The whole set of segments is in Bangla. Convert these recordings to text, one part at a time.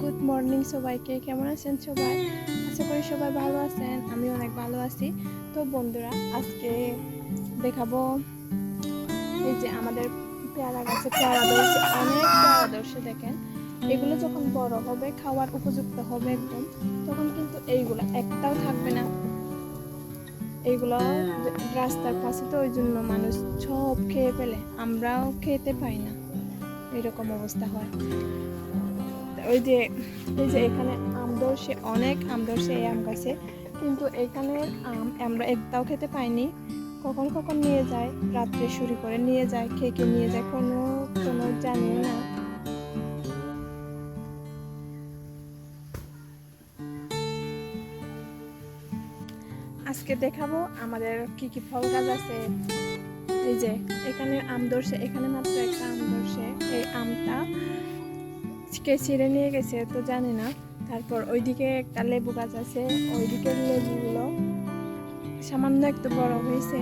গুড মর্নিং সবাইকে, কেমন আছেন সবাই? আশা করি সবাই ভালো আছেন আমি অনেক ভালো আছি। তো বন্ধুরা, আজকে দেখাবো এই যে আমাদের পেয়ারা গাছে পেয়ারা ধরছে অনেক পেয়ারা ধরছে দেখেন। এগুলো যখন বড় হবে, খাওয়ার উপযুক্ত হবে একদম, তখন কিন্তু এইগুলো একটাও থাকবে না। এইগুলো রাস্তার পাশে তো ওই জন্য মানুষ সব খেয়ে ফেলে, আমরাও খেতে পাই না। এরকম অবস্থা হয়। ওই যে, এই যে এখানে আম ধরছে অনেক আম ধরছে এই আম গাছে। কিন্তু এখানে আম আমরা একটাও খেতে পাইনি। কখন কখন নিয়ে যায়, রাত্রে শুরু করে নিয়ে যায় খেয়ে খেয়ে নিয়ে যায় কোনো কোনো জানিও না। আজকে দেখাবো আমাদের কি কি ফল গাছ আছে। এই যে, এখানে আম ধরছে এখানে মাত্র একটা আম ধরছে এই আমটা। কে ছিঁড়ে নিয়ে গেছে, তো জানি না। তারপর ওইদিকে একটা লেবু গাছ আছে, ওইদিকে লেবুগুলো সামান্য একটু বড় হয়েছে,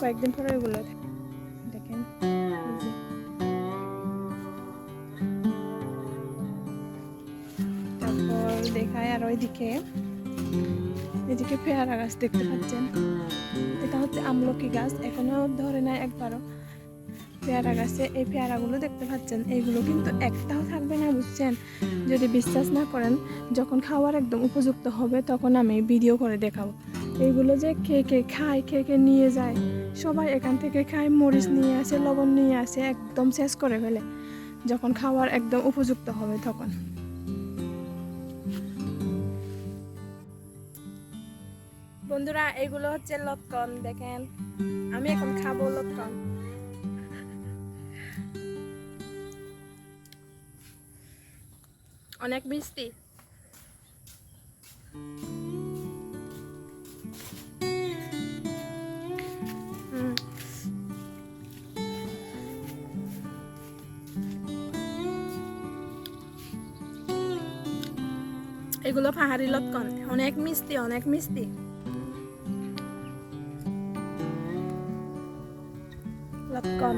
কয়েকদিন পরে ওইগুলো দেখেন। তারপর দেখায় আর ওইদিকে, এদিকে পেয়ারা গাছ দেখতে পাচ্ছেন। এটা হচ্ছে আমলকি গাছ, এখনও ধরে না একবারও। পেয়ারা গাছে এই পেয়ারাগুলো দেখতে পাচ্ছেন এইগুলো কিন্তু একটাও থাকবে না, বুঝছেন? যদি বিশ্বাস না করেন, যখন খাওয়ার একদম উপযুক্ত হবে, তখন আমি ভিডিও করে দেখাবো। এইগুলো যে কে কে খায়, কে কে নিয়ে যায়, সবাই এখান থেকে খায়, মরিচ নিয়ে আসে, লবণ নিয়ে আসে, একদম শেষ করে ফেলে। যখন খাওয়ার একদম উপযুক্ত হবে, তখন। বন্ধুরা, এগুলো হচ্ছে লটকন দেখেন। আমি এখন খাব লটকন অনেক মিষ্টি। এগুলো পাহাড়ি লটকন। অনেক মিষ্টি অনেক মিষ্টি। লটকন।